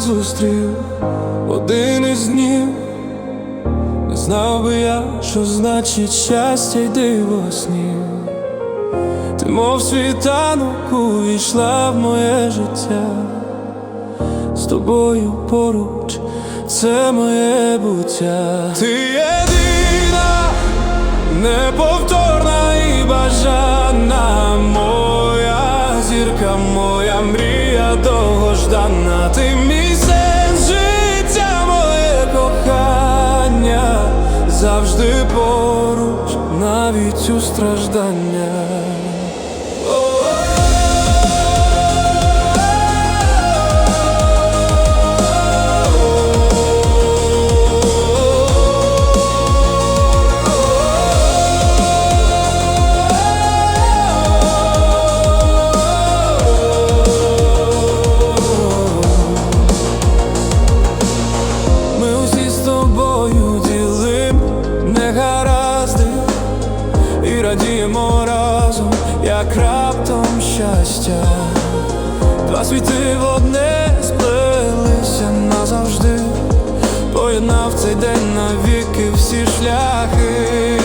зустрів один із днів, не знав би я, що значить щастя й диво снів. Ти, мов світанок, увійшла в моє життя, з тобою поруч, це моє буття. Ти у страждання. Радіємо разом, як раптом щастя. Два світи в одне сплелися назавжди, поєднав цей день навіки всі шляхи.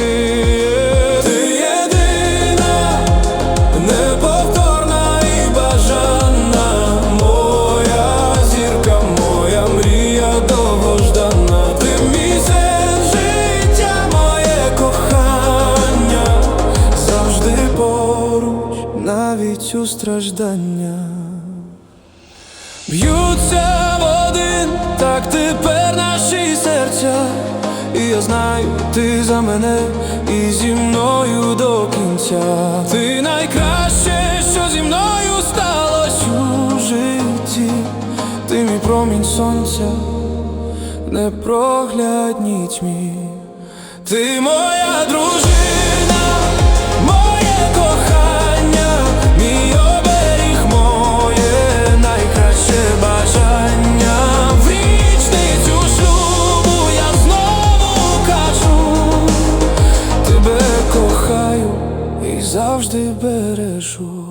Навіть у страждання. Б'ються в один, так тепер наші серця. І я знаю, ти за мене і зі мною до кінця. Ти найкраще, що зі мною сталося у житті. Ти мій промінь сонця, непроглядній тьмі. Ти моя дружина, завжди бережу.